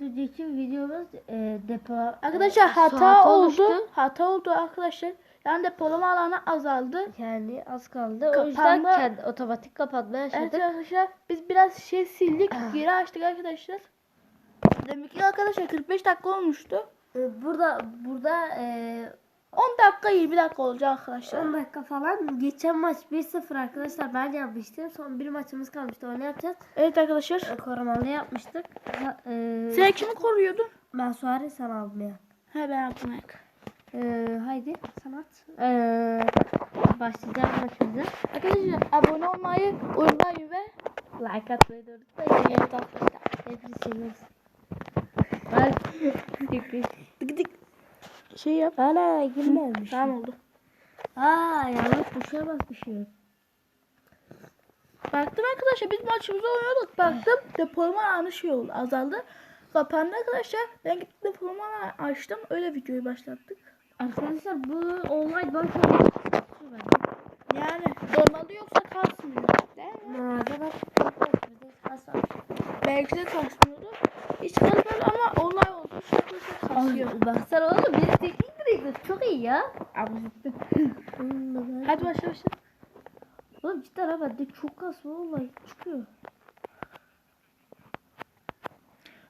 önceki videomuz e, depo Arkadaşlar e, hata oldu. oluştu. Hata oldu arkadaşlar. Yani depolama alanı azaldı. Yani az kaldı. O yüzden Kapanma- kendi otomatik kapatmaya Evet başladık. arkadaşlar biz biraz şey sildik. Ah. Geri açtık arkadaşlar. Demek ki arkadaşlar 45 dakika olmuştu. E, Burada burada e, 10 dakika 20 dakika olacak arkadaşlar. 10 dakika falan. Geçen maç 1-0 arkadaşlar ben yapmıştım. Son bir maçımız kalmıştı. Onu yapacağız. Evet arkadaşlar. E, Korumalı yapmıştık. Ha, e, Sen kimi koruyordun? ben Suarez sana aldım ya. He ben yaptım ayak. E, haydi sanat. E, başlayacağız maçımıza. Arkadaşlar abone olmayı unutmayın ve like atmayı unutmayın. Evet arkadaşlar. Hepinizi seviyoruz. Bak. Şey yap. Ana girmemiş. Tamam oldu. Aa yanlış tuşa basmışım. Baktım arkadaşlar biz maçımızı oynuyorduk. Baktım depolama alanı şey oldu azaldı. Kapandı arkadaşlar. Ben gittim depolama açtım. Öyle videoyu başlattık. Arkadaşlar bu online bank Yani normalde yoksa kasmıyor. Değil mi? Belki de kasmıyordu. Hiç kasmıyordu ama online olduğu için kasıyor. Baksana oğlum biri teknik direktör çok iyi ya. Abi Hadi. Hadi başla başla. Oğlum cidden ha bende çok kas vallahi çıkıyor.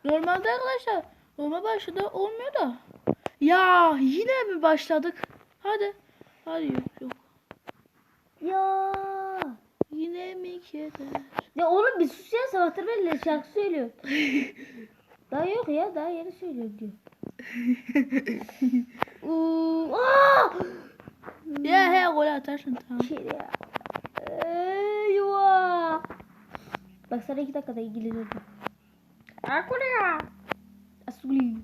Normalde arkadaşlar normal başladı olmuyor da. Ya yine mi başladık? Hadi. Hadi yok yok. Ya. Yine mi keder? Ya oğlum bir sus ya sabahtan beri şarkı söylüyor. daha yok ya daha yeni söylüyor diyor. Ya he gol atarsın tamam. Şey. Eyvah. Bak sana iki dakikada oldu. Akula. Asuli.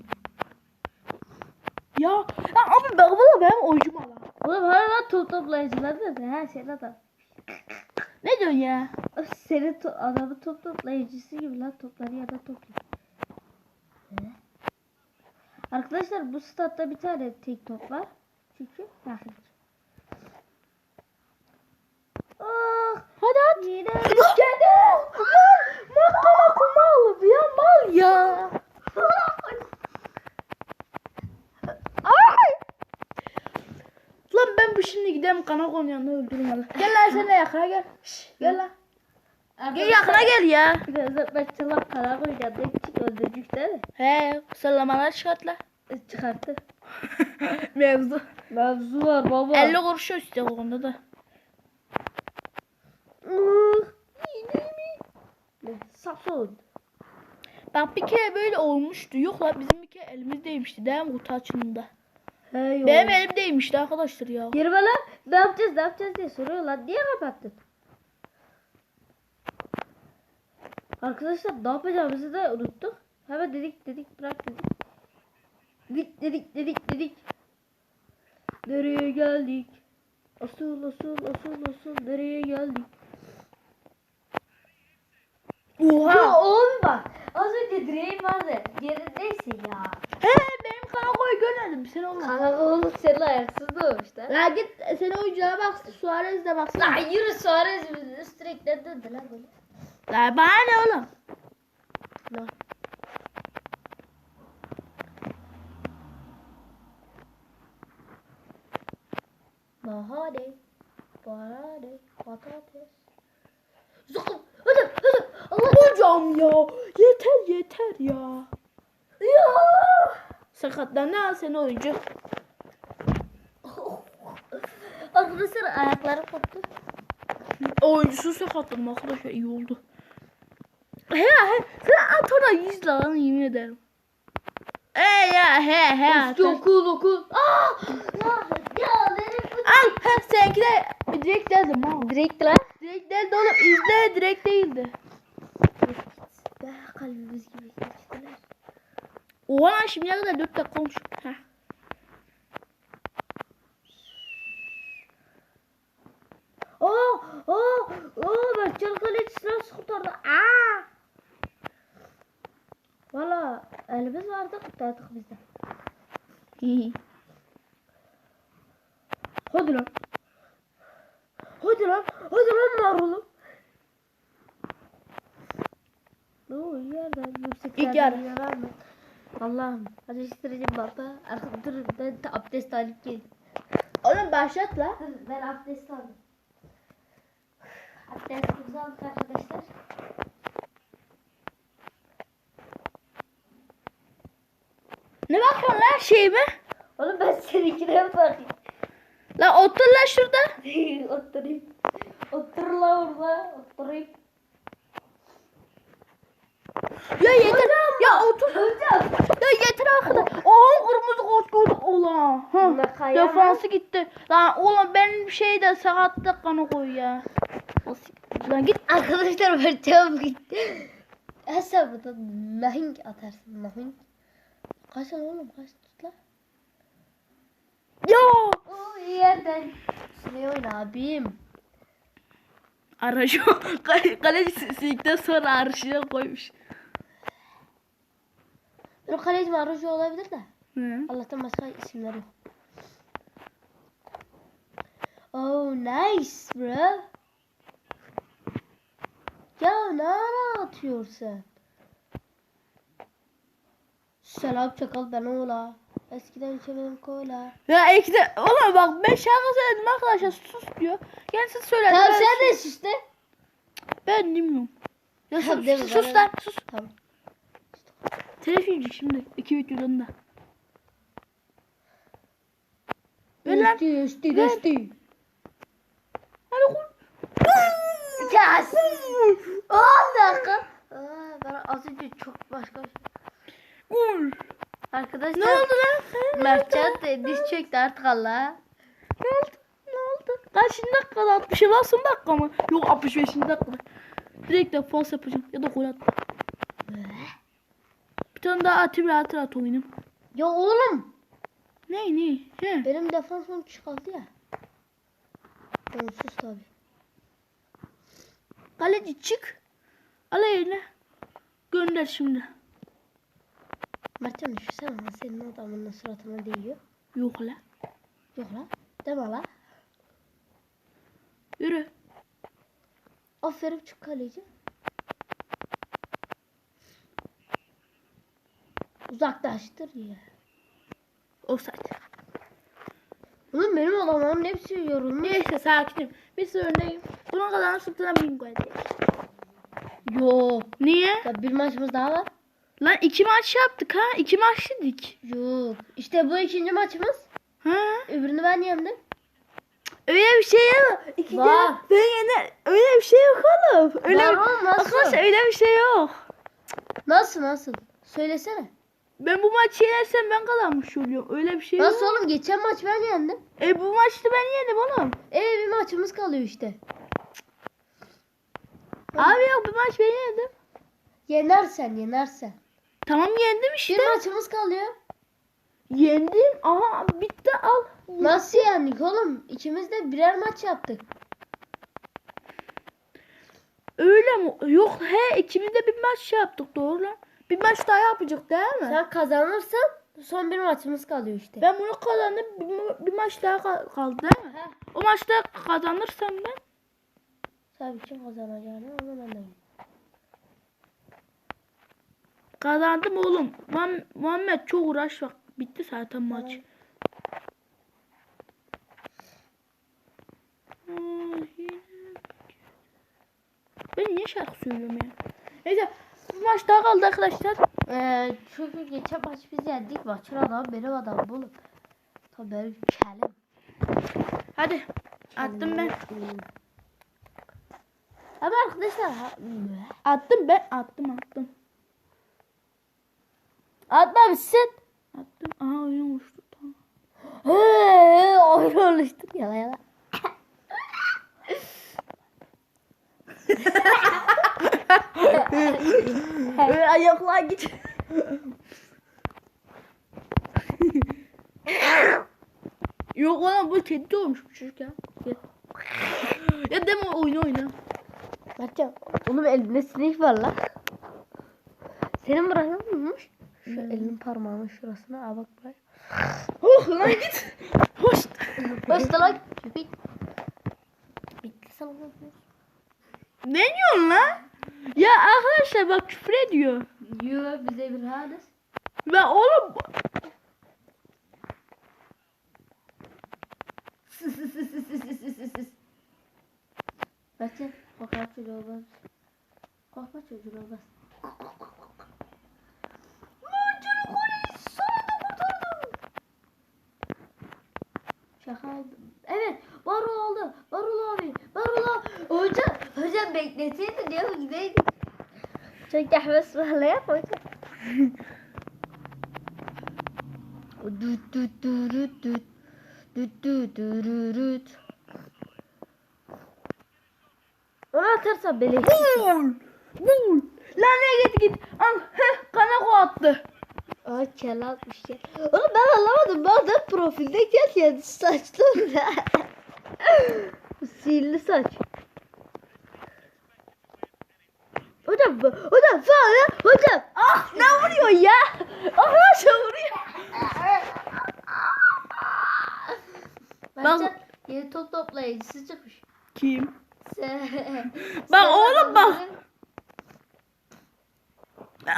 Ya, ya abi ben bunu benim oyuncum ala. Oğlum hala top toplayıcılar da ha sen adam. Ne diyorsun ya? Senin to- adamın top toplayıcısı gibi lan topları ya da topluyor. Arkadaşlar bu statta bir tane tek top var. Çünkü yakın. Ah Hadi at. yine Kedi. Mal. Mal mal mal. Ya mal ya. Ay. Lan ben bu şimdi gidelim kana öldürürüm valla. Gel lan sen de yakına gel. Şş, gel lan. Gel yakına gel ya. Zıplatçılar para küçük öldürdük değil mi? He sallamalar çıkart lan. E, Çıkarttı. Mevzu. Mevzu var baba. 50 kuruş işte onda da. Samsun. Bak bir kere böyle olmuştu. Yok lan bizim bir kere elimizdeymişti değil mi kutu açılımında? He yok. Benim elimdeymişti arkadaşlar ya. Yürüme lan. Ne yapacağız ne yapacağız diye soruyorlar. Niye kapattın? Arkadaşlar ne yapacağımızı da unuttuk. Hemen dedik dedik bırak dedik. Dedik dedik dedik dedik. Nereye geldik? Asıl asıl asıl asıl nereye geldik? Oha. Ya oğlum bak. Az önce direğim vardı. Yerindeyse ya. He benim kanakoyu görmedim. Sen. Kanka oğlum senin ayaksız doğmuş da. La git sen oyunculara bak. Suarez de baksana. Lan yürü Suarez üst direkten döndü lan böyle. La bana ne oğlum? Lan. Bahane, bahane, patates. Zıkkım, hadi, hadi. Allah Hocam ya. Yeter yeter ya. ya. Sakatlan ne sen oyuncu. Arkadaşlar ayakları koptu. Oyuncusu sakatladım arkadaşlar iyi oldu. He he. Sen at ona 100 lan yemin ederim. E ya he he. at. Dokun dokun. Aa! Ya, ya benim bu Al he seninki de direkt dedim ha. direkt lan. Direkt değildi oğlum izle direkt değildi. Be kalbimiz gibi geçtiler. Oha lan şimdiye kadar 4 dakika olmuş. Heh. Aa, aa, aa, Berkcan Kaleci nasıl kurtardı? Aa! Valla elimiz vardı kurtardık biz de. Hadi lan. Hadi lan. Hadi lan marulum. Ne o yerden yüksek İlk yerden yarı. yarar mı? Allah'ım. Hadi istireceğim baba. Arka, dur ben de abdest alıp geleyim. Oğlum başlat la. Ben abdest alayım. Abdestimizi aldık arkadaşlar. Ne bakıyorsun lan şeyime? Oğlum ben seninkine bakayım. La otur la şurada. Oturayım. Otur la orada. Oturayım. Ya yeter. Ya otur. Hocam. Ya yeter arkadaş. Oğlum kırmızı kod koydu. Ulan. Ha. Defansı gitti. Lan oğlum benim şeyde sakatlık kanı koy ya. Lan git. Arkadaşlar ben cevap gitti. Hesabı nahing atarsın nahing. Kaç lan oğlum kaç tut la. Ya. O yerden. Şuraya oyna abim. Aracı. Kaleci silikten sonra arşıya koymuş. Benim kaleci Marujo olabilir de. Hı. Allah'tan başka isimleri yok. Oh nice bro. Ya ne ara atıyorsun? Selam çakal ben oğla. Eskiden içemedim kola. Ya ekde oğlum bak ben şarkı söyledim arkadaşlar sus diyor. Kendisi söyledi. Tamam ben sen de sus- sus de. Ben bilmiyorum. Ya Tamam, sus, sus Ben- lan sus. Tamam. Telef yiyecek şimdi. iki videodan da. Ver lan. Üstü üstü üstü. Hadi koy. Yes. 10 dakika. Aa, ben az önce çok başka Gol. Arkadaşlar. Ne oldu lan? Mertcan da diz çöktü artık Allah. Ne oldu? Ne oldu? Kaçıncı dakikada 60 basın dakika mı? Yok 65. dakikada. Direkt de fals yapacağım. Ya da gol at. Bir tane daha atayım rahat rahat oynayayım. Ya oğlum. Ne ne? He. Benim defansım çıkardı ya. Onsuz tabi. Kaleci çık. Al eline. Gönder şimdi. Mertcan düşünsene lan senin adamının suratına değiyor. Yok la. Yok la. Deme la. Yürü. Aferin çık kaleci. Uzaklaştır ya. Offside. Oğlum benim adamlarım hepsi yorulmuş. Neyse sakinim. Bir sürü öndeyim. Buna kadar sultana bingo edeyim. Yok. Niye? Ya bir maçımız daha var. Lan iki maç yaptık ha. İki maç dedik. Yok. İşte bu ikinci maçımız. Ha? Öbürünü ben yendim. Öyle bir şey yok. İkinci Var. ben yine öyle bir şey yok oğlum. Öyle Var oğlum, nasıl? Arkadaşlar öyle bir şey yok. Nasıl nasıl? Söylesene. Ben bu maçı yenersem ben kazanmış oluyorum. Öyle bir şey Nasıl yok. oğlum? Geçen maç ben yendim. E bu maçta ben yedim oğlum. E bir maçımız kalıyor işte. Abi yok bir maç ben yedim. Yenersen yenersen. Tamam yendim işte. Bir maçımız kalıyor. Yendim. Aha bitti al. Nasıl yendik oğlum? İkimiz de birer maç yaptık. Öyle mi? Yok he ikimiz de bir maç yaptık doğru lan. Bir maç daha yapacak değil mi? Sen kazanırsan son bir maçımız kalıyor işte. Ben bunu kazandım. Bir, bir maç daha kal- kaldı değil mi? Heh. O maçta kazanırsam ben Tabii kim kazanacağını onu ben de kazandım oğlum. Muham- Muhammed çok uğraş bak. Bitti zaten maç. Ben niye şarkı söylüyorum ya? Neyse bir maç daha kaldı arkadaşlar. Ee, çünkü geçen maç biz yendik. Maçın adamı benim adamım oğlum. Tabii benim kelim. Hadi attım ben. Ama arkadaşlar Attım ben attım attım. Atmamışsın. Attım. Aha oyun uçtu. Tamam. He, oyun oluştur. Yala yala. Ayaklar git. Yok oğlum bu kedi olmuş bu çocuk ya. Gel. ya deme oyna oyna. Mertcan oğlum elinde sinek var lan. Senin bırakıyor muymuş? Şu elinin parmağının şurasına al bak bak. Oh lan git. Hoş. Başla lan köpek. Bitti sana ne diyorsun lan? Ya arkadaşlar bak küfür ediyor. Yo bize bir hades. Ve oğlum Bence korkar çocuğu olmaz. Korkma çocuğu olmaz. Şaka. Evet, Barul oldu. Barul abi. Barul abi. Hocam, hocam bekleseydin ya gideydik. Çok kahve ısmarlayalım hocam. Düt düt düt düt. Düt düt düt. Onu atarsan beleş. Bul. Bul. Lan ne git git. Al. Heh, kana ko attı. Aa kel atmış ya. Oğlum ben anlamadım. Ben de profilde kel kendi saçlı. Sihirli saç. Hocam, bu- hocam sonra, hocam. Ah ne vuruyor ya? Ah nasıl vuruyor? Bence yeni top toplayıcısı çıkmış. Kim? Sen- Bak sen oğlum bak. adamları-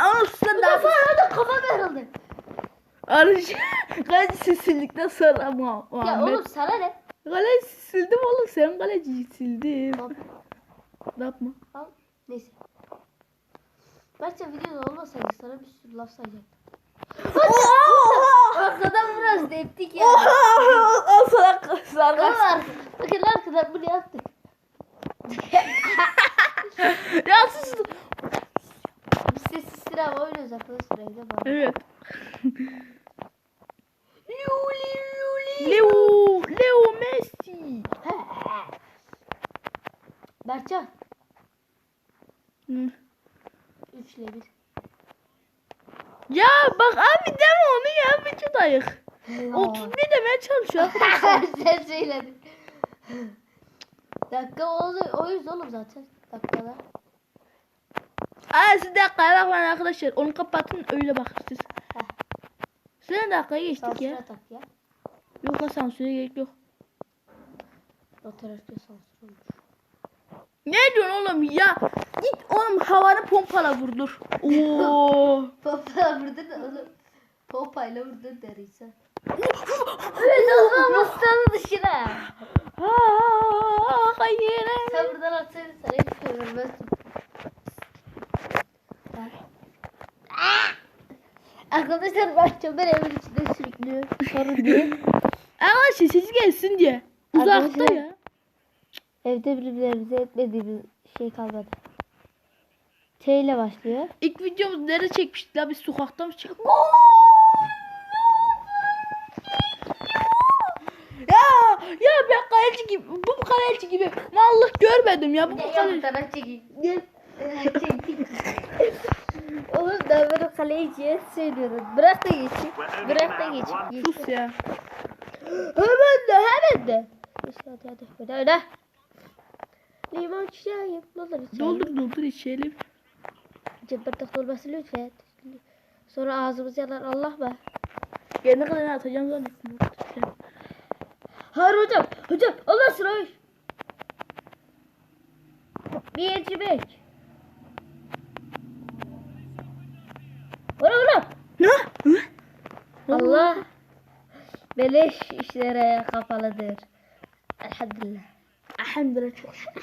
Al sen Hocam daha sonra da kafa verildi. Arıcı. Kaleci sonra ama Ya oğlum sana ne? Kaleci sildim oğlum sen kaleciyi sildim. Tamam, Yapma. tamam. Neyse. Bence videoda olmasaydı sana bir sürü laf sayacaktım. Arkadan biraz deptik ya. Oha! Al sana sargas. arka- Bakın arkadan bunu yaptık. Ya sus. Biz sessiz sinema oynuyoruz evde bana. Evet. Leo, Leo Messi. Berkcan. Hı. 3 ile 1. Ya bak abi deme onu ya vücut ayık. 31 demeye çalışıyor. Sen söyledin. Dakika oldu. O yüz oğlum zaten. Dakikada. Aa siz dakikaya bakmayın arkadaşlar. Onu kapatın öyle bakın siz. Heh. Sen dakikaya geçtik Sansüre ya. tak ya. Yok ha sansüre gerek yok. Otorakta sansür olmuş. Ne diyorsun oğlum ya? Git oğlum havanı pompala vurdur. Oo. Papa vurdu da oğlum. Popayla vurdu deriyse. Evet oğlum hastanın dışına. Ha, hayır. Sen buradan atsaydın sana hiç şey vermezdim. Arkadaşlar çömer evin içinde sürüklüyor. Sorun değil. Arkadaşlar siz gelsin diye. Uzakta Arkadaşlar- ya. Evde birbirlerimize etmediğimiz şey kalmadı. T ile başlıyor. İlk videomuz nerede çekmiştik la biz sokakta mı çektik? Ya ya ben kaleci gibi bu kaleci gibi mallık görmedim ya bu kaleci. tarafa çekeyim. Gel. Çekeyim. Oğlum ben böyle kaleciye söylüyorum. Bırak da geçeyim. Bırak da geçeyim. Geç. Sus ya. Hemen de hemen de. Hadi hadi. Hadi hadi. Limon çiçeği. Ne olur içelim. Doldur doldur içelim. Cımbırtık dolması lütfen. Sonra ağzımız yanar Allah be. Kendi kadar atacağım zannettim. Hayır hocam. Hocam Allah sıra. Bir iki beş. Vura vura. Ne? Hı? Allah. Beleş işlere kapalıdır. Elhamdülillah. Elhamdülillah çok.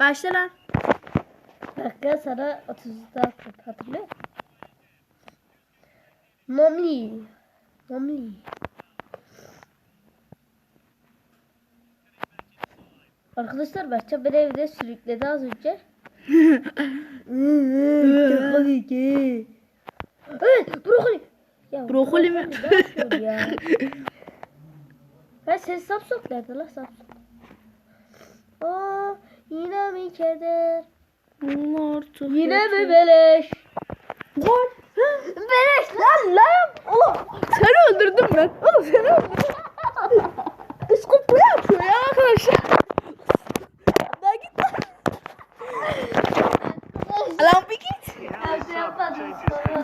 Başla lan. Dakika sana 30'da attım. Hatırlıyor musun? Momli. Momli. Arkadaşlar Berkcan beni evde sürükledi az önce. Evet brokoli. Ya, Brokoli mi? Ya? Ben senin Samsung nerede lan Samsung? Aa yine mi keder? Artık Yine mi beleş? Gol. Beleş Lan lan. Oğlum seni öldürdüm ben. Oğlum seni öldürdüm. Iskop bu yapıyor ya arkadaşlar. Daha git lan. Lan bir git. Evde yapmadım sonra.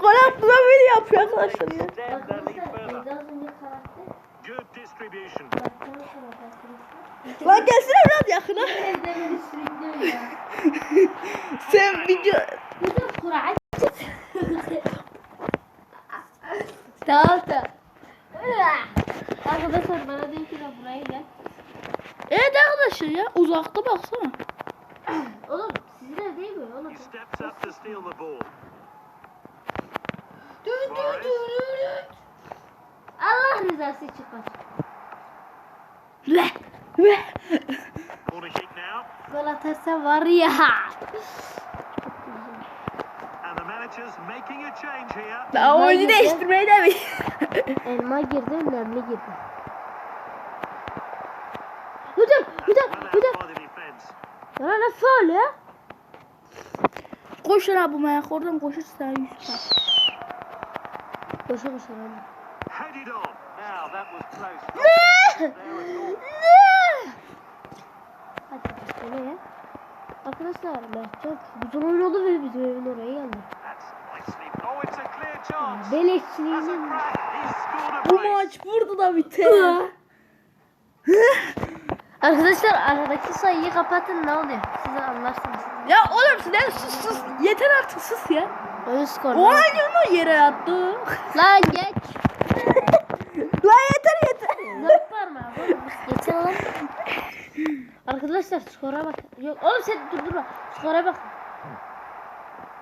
Gol attılar böyle yapıyor arkadaşlar ya. Arkadaşlar evde az önce karakter. Good distribution. Berkcan'a sonra arkadaşlar. Lan gelsene biraz yakına. Evde beni sürüklüyor ya. Sen video... Bu da Kur'an. Tamam tamam. Arkadaşlar bana diyor ki de buraya gel. Evet arkadaşlar ya uzakta baksana. Oğlum sizin ev değil mi? Oğlum. He steps up to steal the ball. Dü dü dü dü. Allah rızası için kaç. Gol atarsa var ya. Daha Ben oyuncu girdim. değiştirmeyi de mi? Elma girdi, önemli girdi. Hocam, hocam, hocam. Bana ne faul ya? Koş lan bu ayak oradan koşursan yüz kat. Koşa koşa abi. Headed on. Now that was close. Ne? Ne? Hadi ne ya? Arkadaşlar Mertcan güzel oyun oldu ve bizim evin oraya geldi. Beleşçiliğinin. Bu maç burada da biter. Arkadaşlar aradaki sayıyı kapatın ne oluyor? Siz anlarsınız. ya oğlum sen sus sus. Yeter artık sus ya. Oyun skoru. O aynı yere yattı. Lan geç. Lan yeter yeter. Dört parmağı oğlum. Geçen lan. Arkadaşlar skora bak. Yok oğlum sen durdurma. Skora bak.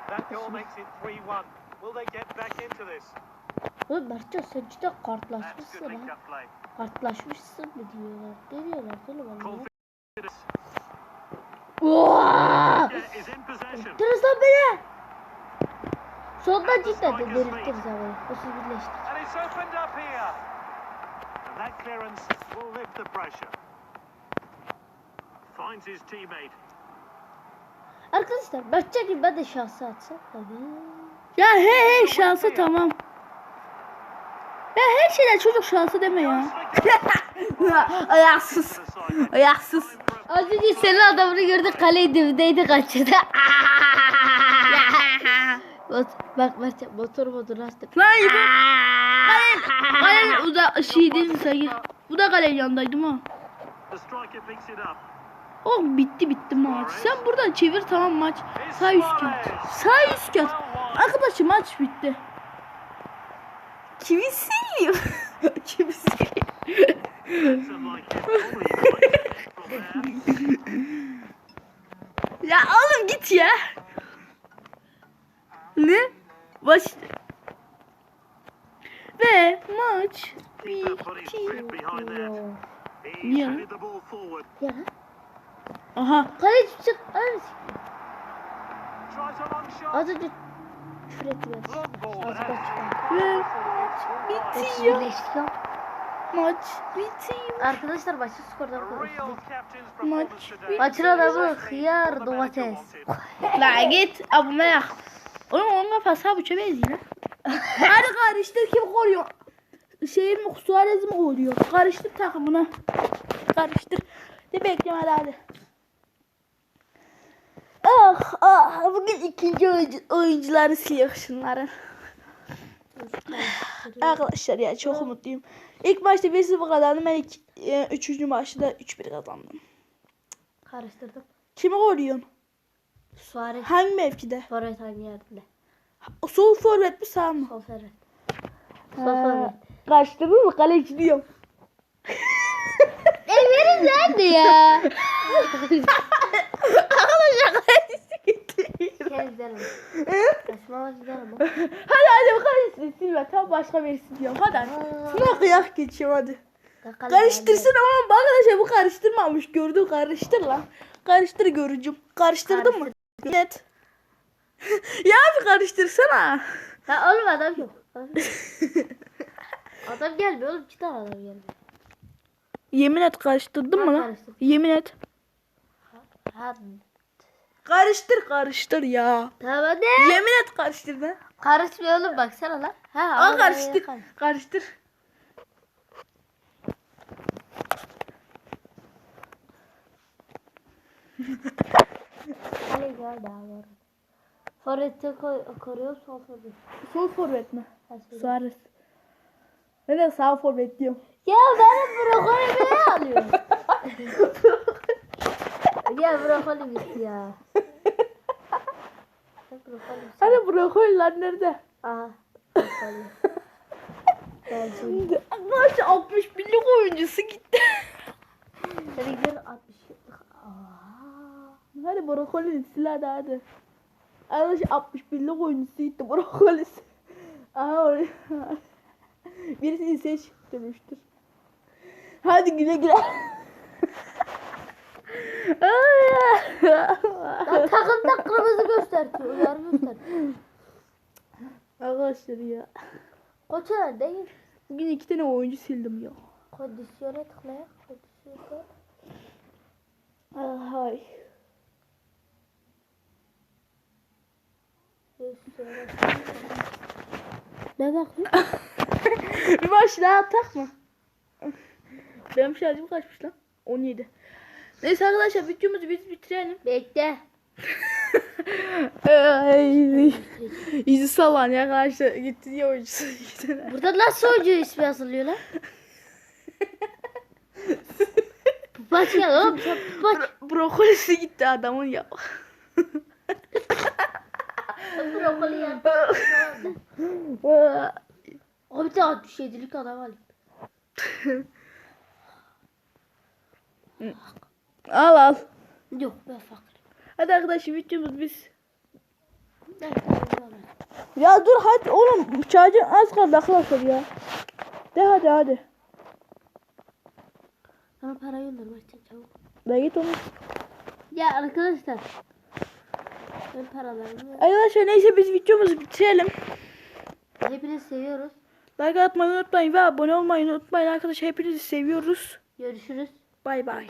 That goal makes it 3-1. Will they get back into this? Oğlum Mertcan sen cidden kartlaşmışsın ha. Kartlaşmışsın mı diyorlar. Ne diyorlar oğlum possession. Dırız lan beni. Sonunda cidden de delirttiniz ha beni. O siz birleştik. And it's opened up here. And that clearance will lift the pressure. Finds his teammate. Arkadaşlar Mertcan gibi ben de şansı atsam. Hadi. Ya he he şansı tamam. Ya her şeyden çocuk şansı deme ya. Ayaksız. Ayaksız. Az önce senin adamını gördük kaleyi dibindeydi kaçırdı. Bak bak Mertcan motor motor açtım. Lan iyi Kale, kale uza şey değil mi sanki? Bu da kalenin yanındaydım ha. Oh bitti bitti maç. Sen buradan çevir tamam maç. Sağ üst kat. Sağ üst kat. Arkadaşım maç bitti. Kimi sileyim? Kimi sileyim? Ya oğlum git ya. Ne? Baş... Ve maç ball forward. Ya. Aha. Kaleci çık. Az önce küfür ball. Az Ve maç bitiyor. birleştik ya. Maç bitiyor. Arkadaşlar başı skordan A real konuştuk. Maç performance today. Maçın adamı Exactly hıyar domates. La git abime yak. Oğlum onun kafası bıça benziyor lan. Hadi karıştır kim koruyor? Şey mi Suarez mi koruyor? Karıştır takımına. Karıştır. De bekleme hadi hadi. Ah ah bugün ikinci oyuncu, oyuncuları siliyor şunları. Arkadaşlar ya çok mutluyum. İlk maçta 1-0 kazandım. Ben ilk, e, üçüncü maçta da 3-1 kazandım. Karıştırdım. Kimi koruyorsun? Suarez. Hangi mevkide? Forvet hangi yerde? Sol forvet mi sağ mı? Sol forvet. Sol forvet. Kaçtırdın mı? Kaleci diyorum. El verin nerede ya? Arkadaşlar Gel gidelim. Saçmalama gidelim. hadi hadi kalecisi silme. Tamam başka birisi diyorum. Hadi. Sana kıyak geçiyorum hadi. Karıştırsın ama arkadaşlar bu karıştırmamış. Gördün karıştır lan. Karıştır görücüm. Karıştırdın mı? Net. ya bir karıştırsana. Ha oğlum adam yok. adam gelmiyor oğlum. İki tane adam gelmiyor. Yemin et karıştırdın mı lan? Yemin et. Ha, Karıştır karıştır ya. tamam hadi. Yemin et karıştır lan. Karışmıyor oğlum baksana lan. Ha, Aa karıştır. Allah. Karıştır. Hadi gel daha var. Forvet'te koruyor sol forvet. Sol forvet mi? Suarez. Ben de sağ forvet diyorum. Ya benim brokoli ne alıyor? Ya brokoli gitti ya. Brokoli. Hani brokoliler nerede? Aa. Brokoli. Şimdi. Arkadaşlar 60 binlik oyuncusu gitti. Seni gidelim 60 yıllık. Aa. Hadi brokoli sil hadi hadi. Arkadaşlar 60 binlik oyuncusu gitti brokolisi. Aha oraya. Birisini seç demiştir. Hadi güle güle. Ya takımda kırmızı gösteriyor. Uyarı gösteriyor. Arkadaşlar ya. Koçlar değil. Bugün iki tane oyuncu sildim ya. Kondisyona tıklayak. Kondisyona. Ay. Kondisyona. Ne bakıyor? Bir atak mı? Benim şarjım kaçmış lan? 17. Neyse arkadaşlar videomuzu biz bitirelim. Bekle. İzi salan ya arkadaşlar. Gitti diye oyuncusu. tane. Burada nasıl oyuncu ismi yazılıyor lan? Pupaç gel oğlum pupaç. Bro- brokolisi gitti adamın ya. Brokoli ya. Bir tane 67'lik adam alayım. al al. Yok ben fakir. Hadi arkadaşlar videomuz biz. Ben. Ya dur hadi oğlum şarjın az kaldı arkadaşlar ya. De hadi hadi. Bana para gönder baştan çabuk. Da git onu. Ya arkadaşlar. Ben paralarımı Arkadaşlar neyse biz videomuzu bitirelim. hepiniz seviyoruz. Like atmayı unutmayın ve abone olmayı unutmayın arkadaşlar. Hepinizi seviyoruz. Görüşürüz. Bay bay.